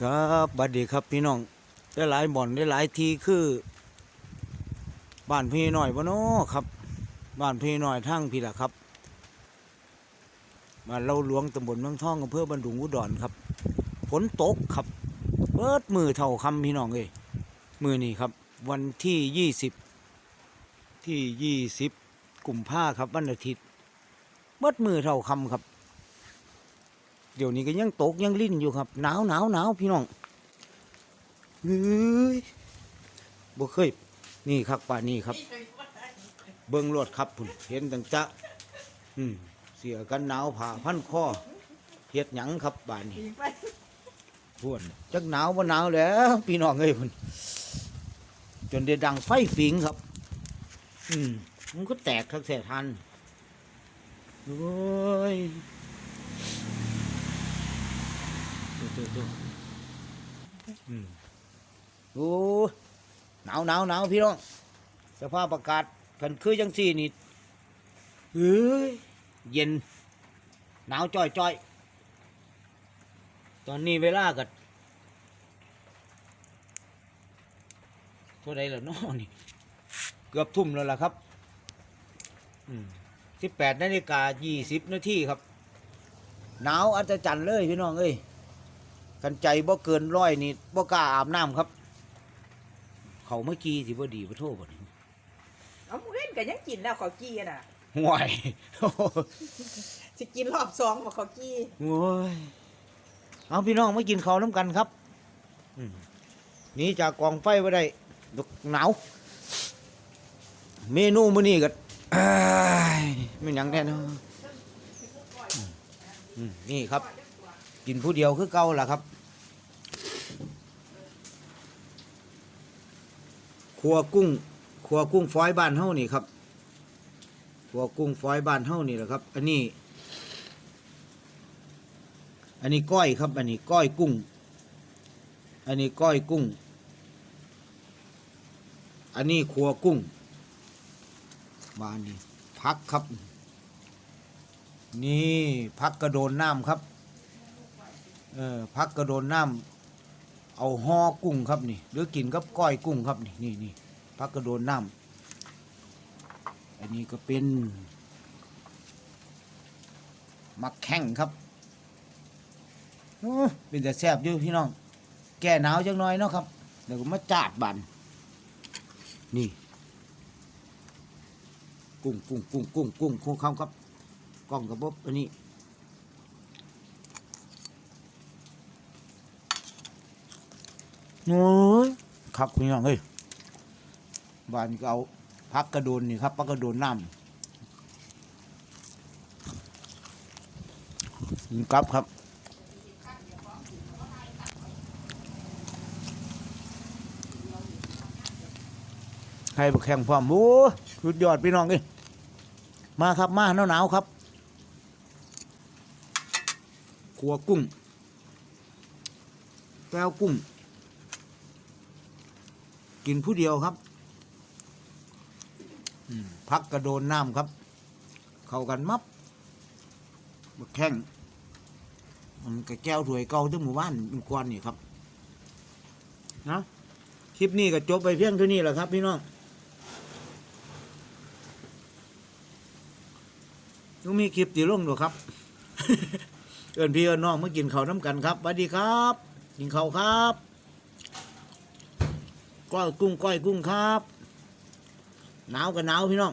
ครับบัดดีครับพี่น้องได้หลายบ่อนได้หลายทีคือบ้านพี่หน่อยบ่เนาะครับ บ้านพี่หน่อยทั้งพี่ล่ะครับบ้าเราหลวงตำบลเมืองทองอำเภอบันดุงอุดรครับฝนตกครับเปิดมือเท่าคำพี่น้องเอ้ยมือนี่ครับ วันที่ยี่สิบที่ยี่สิบกุมภาครับวันอาทิตย์เปิดมือเท่าคำครับ เดี๋ยวนี้ก็ยังตกยังลิ้นอยู่ครับ หนาวหนาวหนาวพี่น้องเฮ้ยบ่เคย นี่ครับป่านี่ครับ เบิ้งรวดครับพุ่นเห็นตั้งจะอืมเสียกันหนาวผ่าพันคอเฮ็ดหยังครับบ้านี้พวนจักหนาวบ่หนาวแล้ว พี่น้องเอ้ยพุ่นจนได้ดังไฟฝิงครับ อืมมันก็แตกทักแสทันโอ้ย ดูดูดูอืมโอ้หนาวหนาวหนาวพี่น้องสภาพอากาศกันคือจังสี่นี่เฮ้ยเย็น หนาวจ้อยจ้อยตอนนี้เวลากัเท่าไรแล้วน้อนี่ เกือบทุ่มแล้วล่ะครับสิบแปดนาฬิกายี่สิบนาทีครับ หนาวอัศจรรย์เลยพี่น้องเอ้ย กันใจบ่เกินร้อยนี่บ่กล้าอาบน้ำครับ เขาเมื่อกี้สิบ่ดีบ่โทษบ่นี่เอาหมูเล่นกันยังกินแล้วขอกี้อะน่ะห่วยจะกินรอบสองบอกขอกี้โอ้ยเอาพี่น้องมากินข้าวน้ำกันครับอืมหนี่จากกองไฟไ่ได้ดอกหนาวเมนูมื้อนี้ก็อ้ายไม่นหยังแน่นอนอืมอืมนี่ครับ กินผู้เดียวคือเก่าล่ะครับครัวกุ้งครัวกุ้งฝอยบ้านเฮานี่ครับครัวกุ้งฝอยบ้านเฮานี่แหละครับ อันนี้ อันนี้ก้อยครับ อันนี้ก้อยกุ้ง อันนี้ก้อยกุ้ง อันนี้ครัวกุ้งมานี่พักครับ นี่พักกระโดนน้ำครับ เออพักกระโดนน้ำเอาห่อกุ้งครับนี่หรือกินกับก้อยกุ้งครับนี่นี่นี่พักกระโดนน้ำอันนี้ก็เป็นมักแข้งครับโอ้เป็นแต่แซ่บอยู่พี่น้อง แก้หนาวจังน้อยเนาะครับเดี๋ยวก็มาจาดบันนี่ กุ้งกุ้งกุ้งกุ้งกุ้งกุ้งคำครับกล้องกระบบอันนี้ โอ้ยครับพี่น้องเฮ้ยบ้านก็เอาพักกระโดนนี่ครับพักกระโดนน้ำครับครับให้แข่งพร้อมโอ้สุดยอดพี่น้องเอ้ยมาครับมาหนาวหนาวๆครับขัวกุ้งแก้วกุ้ง กินผู้เดียวครับพักกระโดนน้ำครับ เข้ากันมับบักแข้งมันกระแก้วถวยเก่าทั้งหมู่บ้านเป็นควันนี่ครับนะคลิปนี้ก็จบไปเพียงเท่านี้แหละครับ พี่น้องต้องมีคลิปตีลงดูครับ เอินพี่เอินน้องมากินข้าวน้ำกันครับสวัสดีครับ กินข้าวครับ ก้อยกุ้งก้อยกุ้งครับ หนาวกับหนาวพี่น้อง